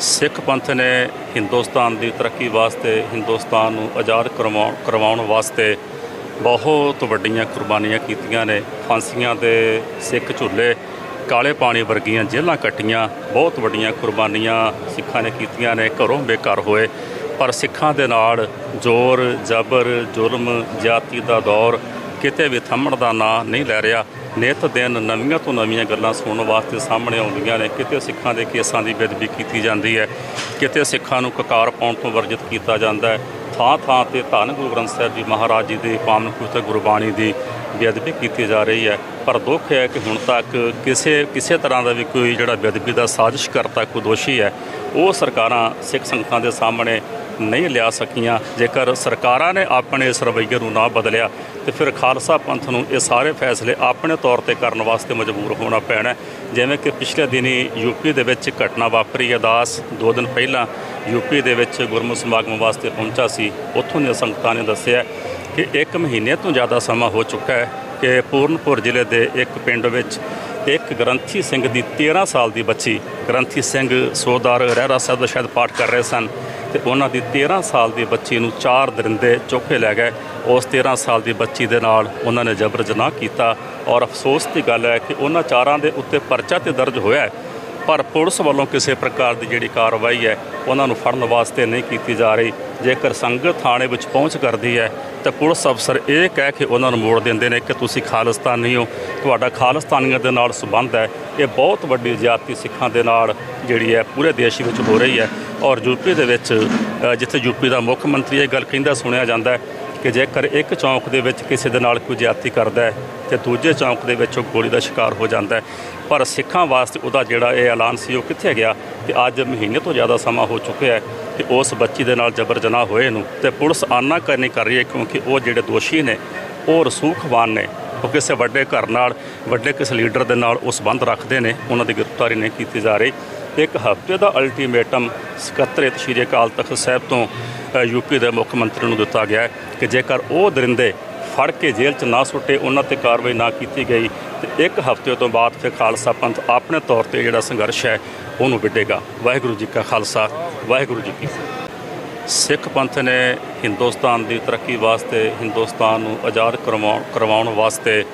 ਸਿੱਖ ਪੰਥ ਨੇ ਹਿੰਦੁਸਤਾਨ ਦੀ ਤਰੱਕੀ ਵਾਸਤੇ ਹਿੰਦੁਸਤਾਨ ਨੂੰ ਆਜ਼ਾਦ ਕਰਵਾਉਣ ਕਰਵਾਉਣ ਵਾਸਤੇ ਬਹੁਤ ਵੱਡੀਆਂ ਕੁਰਬਾਨੀਆਂ ਕੀਤੀਆਂ ਨੇ। ਫਾਂਸੀਆਂ ਦੇ ਸਿੱਖ ਝੁੱਲੇ, ਕਾਲੇ ਪਾਣੀ ਵਰਗੀਆਂ ਜੇਲ੍ਹਾਂ ਕੱਟੀਆਂ, ਬਹੁਤ ਵੱਡੀਆਂ ਕੁਰਬਾਨੀਆਂ ਸਿੱਖਾਂ ਨੇ ਕੀਤੀਆਂ ਨੇ। ਘਰੋਂ ਬੇਕਾਰ ਹੋਏ। ਪਰ ਸਿੱਖਾਂ ਦੇ ਨਾਲ ਜ਼ੋਰ, ਜ਼ਬਰ, ਜ਼ੁਲਮ ਜਾਤੀ ਦਾ ਦੌਰ ਕਿਤੇ ਵੀ ਥੰਮਣ ਦਾ ਨਾਂ ਨਹੀਂ ਲੈ ਰਿਹਾ। ਨਿਤ ਦਿਨ ਨਵੀਆਂ ਤੋਂ ਨਵੀਆਂ ਗੱਲਾਂ ਸੁਣਨ ਵਾਸਤੇ ਸਾਹਮਣੇ ਆਉਂਦੀਆਂ ਨੇ। ਕਿਤੇ ਸਿੱਖਾਂ ਦੇ ਕੇਸਾਂ ਦੀ ਬੇਦਬੀ ਕੀਤੀ ਜਾਂਦੀ ਹੈ, ਕਿਤੇ ਸਿੱਖਾਂ ਨੂੰ ਕਕਾਰ ਪਾਉਣ ਤੋਂ ਵਰਜਿਤ ਕੀਤਾ ਜਾਂਦਾ ਹੈ। ਥਾਂ ਥਾਂ ਤੇ ਧੰਨ ਗੁਰੂ ਗ੍ਰੰਥ ਸਾਹਿਬ ਜੀ ਮਹਾਰਾਜ ਜੀ ਦੀ ਪਾਵਨ ਕੁਤ ਗੁਰਬਾਣੀ ਦੀ ਬੇਅਦਬੀ ਕੀਤੀ ਜਾ ਰਹੀ ਹੈ। ਪਰ ਦੁੱਖ ਹੈ ਕਿ ਹੁਣ ਤੱਕ ਕਿਸੇ ਕਿਸੇ ਤਰ੍ਹਾਂ ਦਾ ਵੀ ਕੋਈ ਜਿਹੜਾ ਬੇਅਦਬੀ ਦਾ ਸਾਜ਼ਿਸ਼ ਕਰਤਾ, ਕੋਈ ਦੋਸ਼ੀ ਹੈ, ਉਹ ਸਰਕਾਰਾਂ, ਸਿੱਖ ਸੰਗਤਾਂ ਦੇ ਸਾਹਮਣੇ ਨਹੀਂ ਲਿਆ ਸਕੀਆਂ। ਜੇਕਰ ਸਰਕਾਰਾਂ ਨੇ ਆਪਣੇ ਇਸ ਰਵੱਈਏ ਨੂੰ ਨਾ ਬਦਲਿਆ, ਤੇ ਫਿਰ ਖਾਲਸਾ ਪੰਥ ਨੂੰ ਇਹ ਸਾਰੇ ਫੈਸਲੇ ਆਪਣੇ ਤੌਰ ਤੇ ਕਰਨ ਵਾਸਤੇ ਮਜਬੂਰ ਹੋਣਾ ਪੈਣਾ ਜਿਵੇਂ ਕਿ ਪਿਛਲੇ ਦਿਨੀ ਯੂਪੀ ਦੇ ਵਿੱਚ ਘਟਨਾ ਵਾਪਰੀ ਹੈ ਦਾਸ ਦੋ ਦਿਨ ਪਹਿਲਾਂ ਯੂਪੀ ਦੇ ਵਿੱਚ ਗੁਰਮੁਖ ਸਮਾਗਮ ਵਾਸਤੇ ਪਹੁੰਚਾ ਸੀ। ਉੱਥੋਂ ਦੀਆਂ ਸੰਗਤਾਂ ਨੇ ਦੱਸਿਆ ਕਿ ਇੱਕ ਮਹੀਨੇ ਤੋਂ ਜ਼ਿਆਦਾ ਸਮਾਂ ਹੋ ਚੁੱਕਾ ਹੈ ਕਿ ਪੂਰਨਪੁਰ ਜ਼ਿਲ੍ਹੇ ਦੇ ਇੱਕ ਪਿੰਡ ਵਿੱਚ ਇੱਕ ਗ੍ਰੰਥੀ ਸਿੰਘ ਦੀ 13 ਸਾਲ ਦੀ ਬੱਚੀ, ਗ੍ਰੰਥੀ ਸਿੰਘ ਸੋਦਾਰ, ਰਹਿਰਾ ਸਾਹਿਬ ਦਾ ਸ਼ਾਇਦ ਪਾਠ ਕਰ ਰਹੇ ਸਨ। ਤੇ ਉਹਨਾਂ ਦੀ 13 ਸਾਲ ਦੀ ਬੱਚੀ ਨੂੰ ਚਾਰ ਦਰਿੰਦੇ ਚੁੱਕੇ ਲੈ ਗਏ। ਉਸ 13 ਸਾਲ ਦੀ ਬੱਚੀ ਦੇ ਨਾਲ ਉਹਨਾਂ ਨੇ ਜਬਰ ਜਨਾਹ ਕੀਤਾ ਔਰ ਅਫਸੋਸ ਦੀ ਗੱਲ ਹੈ ਕਿ ਉਹਨਾਂ ਚਾਰਾਂ ਦੇ ਉੱਤੇ ਪਰਚਾ ਤੇ ਦਰਜ ਹੋਇਆ ਹੈ। ਪਰ ਪੁਲਿਸ ਵੱਲੋਂ ਕਿਸੇ ਪ੍ਰਕਾਰ ਦੀ ਜਿਹੜੀ ਕਾਰਵਾਈ ਹੈ ਉਹਨਾਂ ਨੂੰ ਫੜਨ ਵਾਸਤੇ ਨਹੀਂ ਕੀਤੀ ਜਾ ਰਹੀ। ਜੇਕਰ ਸੰਗਤ ਥਾਣੇ ਵਿੱਚ ਪਹੁੰਚ ਕਰਦੀ ਹੈ ਤਾਂ ਪੁਲਿਸ ਅਫਸਰ ਇਹ ਕਹਿ ਕੇ ਉਹਨਾਂ ਨੂੰ ਮੋੜ ਦਿੰਦੇ ਨੇ ਕਿ ਤੁਸੀਂ ਖਾਲਿਸਤਾਨੀ ਹੋ। ਤੁਹਾਡਾ ਖਾਲਿਸਤਾਨੀਆਂ ਦੇ ਨਾਲ ਸੰਬੰਧ ਹੈ। ਇਹ ਬਹੁਤ ਵੱਡੀ ਜ਼ਿਆਦਤੀ ਸਿੱਖਾਂ ਦੇ ਨਾਲ ਜਿਹੜੀ ਹੈ ਪੂਰੇ ਦੇਸ਼ ਵਿੱਚ ਹੋ ਰਹੀ ਹੈ। ਔਰ ਯੂਪੀ ਦੇ ਵਿੱਚ ਅ, ਜਿੱਥੇ ਯੂਪੀ ਦਾ ਮੁੱਖ ਮੰਤਰੀ ਇਹ ਗੱਲ ਕਹਿੰਦਾ ਸੁਣਿਆ ਜਾਂਦਾ ਹੈ ਕਿ ਜੇਕਰ ਇੱਕ ਚੌਂਕ ਦੇ ਵਿੱਚ ਕਿਸੇ ਦੇ ਨਾਲ ਕੋਈ ਜ਼ਿਆਦਤੀ ਕਰਦਾ ਹੈ ਤੇ ਦੂਜੇ ਚੌਂਕ ਦੇ ਵਿੱਚ ਉਹ ਗੋਲੀ ਦਾ ਸ਼ਿਕਾਰ ਹੋ ਜਾਂਦਾ ਹੈ। ਪਰ ਸਿੱਖਾਂ ਵਾਸਤੇ ਉਹਦਾ ਜਿਹੜਾ ਇਹ ਐਲਾਨ ਸੀ, ਉਹ ਕਿੱਥੇ ਗਿਆ? ਤੇ ਅੱਜ ਮਹੀਨੇ ਤੋਂ ਜ਼ਿਆਦਾ ਸਮਾਂ ਹੋ ਚੁੱਕਿਆ ਹੈ ਕਿ ਉਸ ਬੱਚੀ ਦੇ ਨਾਲ ਜਬਰ ਜਨਾਹ ਹੋਏ ਨੂੰ ਤੇ ਪੁਲਿਸ ਆਨਾ ਕਰਨੀ ਕਰ ਰਹੀ ਹੈ ਕਿਉਂਕਿ ਉਹ ਜਿਹੜੇ ਦੋਸ਼ੀ ਨੇ, ਉਹ ਰਸੂਖਵਾਨ ਨੇ। ਉਹ ਕਿਸੇ ਵੱਡੇ ਘਰ ਨਾਲ, ਵੱਡੇ ਕਿਸੇ ਲੀਡਰ ਦੇ ਨਾਲ ਉਹ ਸੰਬੰਧ ਰੱਖਦੇ ਨੇ। ਉਹਨਾਂ ਦੀ ਗ੍ਰਿਫਤਾਰੀ ਨਹੀਂ ਕੀਤੀ ਜਾ ਰਹੀ। ਇੱਕ ਹਫ਼ਤੇ ਦਾ ਅਲਟੀਮੇਟਮ ਸਕੱਤਰ ਸ਼੍ਰੀ ਅਕਾਲ ਤਖਤ ਸਾਹਿਬ ਤੋਂ ਅ, ਯੂਪੀ ਦੇ ਮੁੱਖ ਮੰਤਰੀ ਨੂੰ ਦਿੱਤਾ ਗਿਆ ਕਿ ਜੇਕਰ ਉਹ ਦਰਿੰਦੇ ਫੜ ਕੇ ਜੇਲ੍ਹ 'ਚ ਨਾ ਸੁੱਟੇ ਉਹਨਾਂ ਤੇ ਕਾਰਵਾਈ ਨਾ ਕੀਤੀ ਗਈ ਤੇ ਇੱਕ ਹਫ਼ਤੇ ਤੋਂ ਬਾਅਦ ਫਿਰ ਖਾਲਸਾ ਪੰਥ ਆਪਣੇ ਤੌਰ ਤੇ ਜਿਹੜਾ ਸੰਘਰਸ਼ ਹੈ ਉਹਨੂੰ ਵਿੱਢੇਗਾ। ਵਾਹਿਗੁਰੂ ਜੀ ਕਾ ਖਾਲਸਾ ਵਾਹਿਗੁਰੂ ਜੀ ਕੀ ਸਿੱਖ ਪੰਥ ਨੇ ਹਿੰਦੁਸਤਾਨ ਦੀ ਤਰੱਕੀ ਵਾਸਤੇ ਹਿੰਦੁਸਤਾਨ ਨੂੰ ਆਜ਼ਾਦ ਕਰਵਾਉਣ ਕਰਵਾਉਣ ਵਾਸਤੇ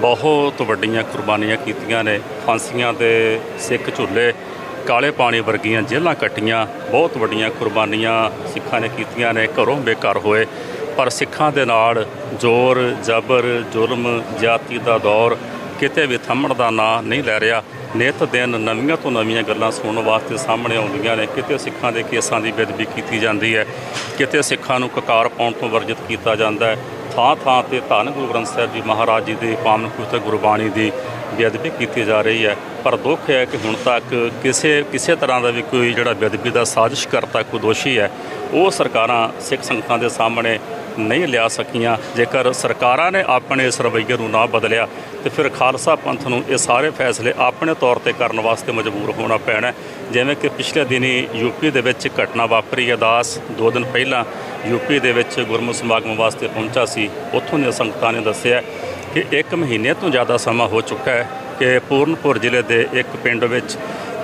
ਬਹੁਤ ਵੱਡੀਆਂ ਕੁਰਬਾਨੀਆਂ ਕੀਤੀਆਂ ਨੇ। ਫਾਂਸੀਆਂ ਦੇ ਸਿੱਖ ਝੁੱਲੇ ਕਾਲੇ ਪਾਣੀ ਵਰਗੀਆਂ ਜੇਲ੍ਹਾਂ ਕੱਟੀਆਂ, ਬਹੁਤ ਵੱਡੀਆਂ ਕੁਰਬਾਨੀਆਂ ਸਿੱਖਾਂ ਨੇ ਕੀਤੀਆਂ ਨੇ, ਘਰੋਂ ਬੇਕਾਰ ਹੋਏ। ਪਰ ਸਿੱਖਾਂ ਦੇ ਨਾਲ ਜ਼ੋਰ, ਜ਼ਬਰ, ਜ਼ੁਲਮ ਜਾਤੀ ਦਾ ਦੌਰ ਕਿਤੇ ਵੀ ਥੰਮਣ ਦਾ ਨਾਂ ਨਹੀਂ ਲੈ ਰਿਹਾ। ਨਿਤ ਦਿਨ ਨਵੀਆਂ ਤੋਂ ਨਵੀਆਂ ਗੱਲਾਂ ਸੁਣਨ ਵਾਸਤੇ ਸਾਹਮਣੇ ਆਉਂਦੀਆਂ ਨੇ। ਕਿਤੇ ਸਿੱਖਾਂ ਦੇ ਕੇਸਾਂ ਦੀ ਬੇਦਬੀ ਕੀਤੀ ਜਾਂਦੀ ਹੈ, ਕਿਤੇ ਸਿੱਖਾਂ ਨੂੰ ਕਕਾਰ ਪਾਉਣ ਤੋਂ ਵਰਜਿਤ ਕੀਤਾ ਜਾਂਦਾ ਹੈ। ਥਾਂ ਥਾਂ ਤੇ ਧੰਨ ਗੁਰੂ ਗ੍ਰੰਥ ਸਾਹਿਬ ਜੀ ਮਹਾਰਾਜ ਜੀ ਦੀ, ਪਾਵਨ ਕੁਤ ਗੁਰਬਾਣੀ ਦੀ ਬੇਅਦਬੀ ਕੀਤੀ ਜਾ ਰਹੀ ਹੈ। ਪਰ ਦੁੱਖ ਹੈ ਕਿ ਹੁਣ ਤੱਕ ਕਿਸੇ ਕਿਸੇ ਤਰ੍ਹਾਂ ਦਾ ਵੀ ਕੋਈ ਜਿਹੜਾ ਬੇਅਦਬੀ ਦਾ ਸਾਜ਼ਿਸ਼ ਕਰਤਾ ਕੋਈ ਦੋਸ਼ੀ ਹੈ, ਉਹ ਸਰਕਾਰਾਂ ਸਿੱਖ ਸੰਗਤਾਂ ਦੇ ਸਾਹਮਣੇ ਨਹੀਂ ਲਿਆ ਸਕੀਆਂ। ਜੇਕਰ ਸਰਕਾਰਾਂ ਨੇ ਆਪਣੇ ਇਸ ਰਵੱਈਏ ਨੂੰ ਨਾ ਬਦਲਿਆ, ਤੇ ਫਿਰ ਖਾਲਸਾ ਪੰਥ ਨੂੰ ਇਹ ਸਾਰੇ ਫੈਸਲੇ ਆਪਣੇ ਤੌਰ ਤੇ ਕਰਨ ਵਾਸਤੇ ਮਜਬੂਰ ਹੋਣਾ ਪੈਣਾ ਜਿਵੇਂ ਕਿ ਪਿਛਲੇ ਦਿਨੀ ਯੂਪੀ ਦੇ ਵਿੱਚ ਘਟਨਾ ਵਾਪਰੀ ਹੈ ਦਾਸ ਦੋ ਦਿਨ ਪਹਿਲਾਂ ਯੂਪੀ ਦੇ ਵਿੱਚ ਗੁਰਮੁਖ ਸਮਾਗਮ ਵਾਸਤੇ ਪਹੁੰਚਾ ਸੀ, ਉੱਥੋਂ ਦੀਆਂ ਸੰਗਤਾਂ ਨੇ ਦੱਸਿਆ ਕਿ ਇੱਕ ਮਹੀਨੇ ਤੋਂ ਜ਼ਿਆਦਾ ਸਮਾਂ ਹੋ ਚੁੱਕਾ ਹੈ ਕਿ ਪੂਰਨਪੁਰ ਜ਼ਿਲ੍ਹੇ ਦੇ ਇੱਕ ਪਿੰਡ ਵਿੱਚ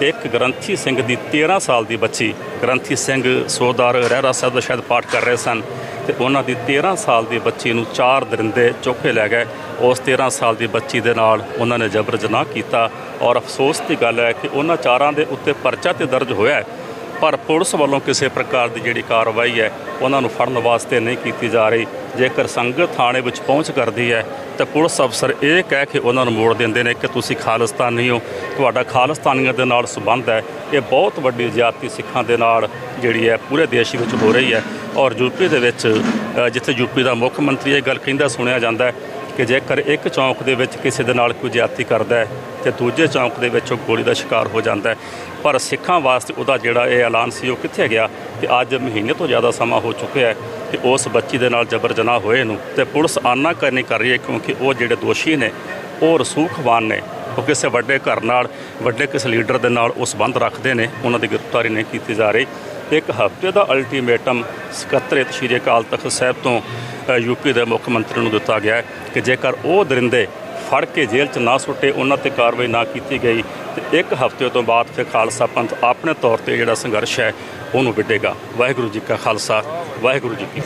ਇੱਕ ਗ੍ਰੰਥੀ ਸਿੰਘ ਦੀ 13 ਸਾਲ ਦੀ ਬੱਚੀ ਗ੍ਰੰਥੀ ਸਿੰਘ ਸੋਦਾਰ ਰਹਿਰਾ ਸਾਹਿਬ ਦਾ ਸ਼ਾਇਦ ਪਾਠ ਕਰ ਰਹੇ ਸਨ ਤੇ ਉਹਨਾਂ ਦੀ 13 ਸਾਲ ਦੀ ਬੱਚੀ ਨੂੰ ਚਾਰ ਦਰਿੰਦੇ ਚੁੱਕੇ ਲੈ ਗਏ। ਉਸ 13 ਸਾਲ ਦੀ ਬੱਚੀ ਦੇ ਨਾਲ ਉਹਨਾਂ ਨੇ ਜਬਰ ਜਨਾਹ ਕੀਤਾ ਔਰ ਅਫਸੋਸ ਦੀ ਗੱਲ ਹੈ ਕਿ ਉਹਨਾਂ ਚਾਰਾਂ ਦੇ ਉੱਤੇ ਪਰਚਾ ਤੇ ਦਰਜ ਹੋਇਆ ਹੈ, ਪਰ ਪੁਲਿਸ ਵੱਲੋਂ ਕਿਸੇ ਪ੍ਰਕਾਰ ਦੀ ਜਿਹੜੀ ਕਾਰਵਾਈ ਹੈ, ਉਹਨਾਂ ਨੂੰ ਫੜਨ ਵਾਸਤੇ ਨਹੀਂ ਕੀਤੀ ਜਾ ਰਹੀ। ਜੇਕਰ ਸੰਗਤ ਥਾਣੇ ਵਿੱਚ ਪਹੁੰਚ ਕਰਦੀ ਹੈ ਤਾਂ ਪੁਲਿਸ ਅਫਸਰ ਇਹ ਕਹਿ ਕੇ ਉਹਨਾਂ ਨੂੰ ਮੋੜ ਦਿੰਦੇ ਨੇ ਕਿ ਤੁਸੀਂ ਖਾਲਿਸਤਾਨੀ ਹੋ। ਤੁਹਾਡਾ ਖਾਲਿਸਤਾਨੀਆਂ ਦੇ ਨਾਲ ਸੰਬੰਧ ਹੈ। ਇਹ ਬਹੁਤ ਵੱਡੀ ਜ਼ਿਆਦਤੀ ਸਿੱਖਾਂ ਦੇ ਨਾਲ ਜਿਹੜੀ ਹੈ ਪੂਰੇ ਦੇਸ਼ ਵਿੱਚ ਹੋ ਰਹੀ ਹੈ। ਔਰ ਯੂਪੀ ਦੇ ਵਿੱਚ ਅ, ਜਿੱਥੇ ਯੂਪੀ ਦਾ ਮੁੱਖ ਮੰਤਰੀ ਇਹ ਗੱਲ ਕਹਿੰਦਾ ਸੁਣਿਆ ਜਾਂਦਾ ਹੈ ਕਿ ਜੇਕਰ ਇੱਕ ਚੌਂਕ ਦੇ ਵਿੱਚ ਕਿਸੇ ਦੇ ਨਾਲ ਕੋਈ ਜ਼ਿਆਦਤੀ ਕਰਦਾ ਹੈ ਤੇ ਦੂਜੇ ਚੌਂਕ ਦੇ ਵਿੱਚ ਉਹ ਗੋਲੀ ਦਾ ਸ਼ਿਕਾਰ ਹੋ ਜਾਂਦਾ ਹੈ। ਪਰ ਸਿੱਖਾਂ ਵਾਸਤੇ ਉਹਦਾ ਜਿਹੜਾ ਇਹ ਐਲਾਨ ਸੀ ਉਹ ਕਿੱਥੇ ਗਿਆ ਕਿ ਅੱਜ ਮਹੀਨੇ ਤੋਂ ਜ਼ਿਆਦਾ ਸਮਾਂ ਹੋ ਚੁੱਕਿਆ ਹੈ ਕਿ ਉਸ ਬੱਚੀ ਦੇ ਨਾਲ ਜਬਰ ਜਨਾਹ ਹੋਏ ਨੂੰ ਤੇ ਪੁਲਿਸ ਆਨਾ ਕਰਨੀ ਕਰ ਰਹੀ ਹੈ ਕਿਉਂਕਿ ਉਹ ਜਿਹੜੇ ਦੋਸ਼ੀ ਨੇ ਉਹ ਰਸੂਖਵਾਨ ਨੇ। ਉਹ ਕਿਸੇ ਵੱਡੇ ਘਰ ਨਾਲ ਵੱਡੇ ਕਿਸੇ ਲੀਡਰ ਦੇ ਨਾਲ ਉਹ ਸੰਬੰਧ ਰੱਖਦੇ ਨੇ ਉਹਨਾਂ ਦੀ ਗ੍ਰਿਫਤਾਰੀ ਨਹੀਂ ਕੀਤੀ ਜਾ ਰਹੀ। ਇੱਕ ਹਫ਼ਤੇ ਦਾ ਅਲਟੀਮੇਟਮ ਸਕੱਤਰ ਸ਼੍ਰੀ ਅਕਾਲ ਤਖਤ ਸਾਹਿਬ ਤੋਂ ਅ, ਯੂਪੀ ਦੇ ਮੁੱਖ ਮੰਤਰੀ ਨੂੰ ਦਿੱਤਾ ਗਿਆ ਹੈ। ਕਿ ਜੇਕਰ ਉਹ ਦਰਿੰਦੇ ਫੜ ਕੇ ਜੇਲ੍ਹ 'ਚ ਨਾ ਸੁੱਟੇ, ਉਹਨਾਂ ਤੇ ਕਾਰਵਾਈ ਨਾ ਕੀਤੀ ਗਈ, ਤੇ ਇੱਕ ਹਫ਼ਤੇ ਤੋਂ ਬਾਅਦ ਫਿਰ ਖਾਲਸਾ ਪੰਥ ਆਪਣੇ ਤੌਰ ਤੇ ਜਿਹੜਾ ਸੰਘਰਸ਼ ਹੈ, ਉਹਨੂੰ ਵਿੱਢੇਗਾ। ਵਾਹਿਗੁਰੂ ਜੀ ਕਾ ਖਾਲਸਾ, ਵਾਹਿਗੁਰੂ ਜੀ ਕੀ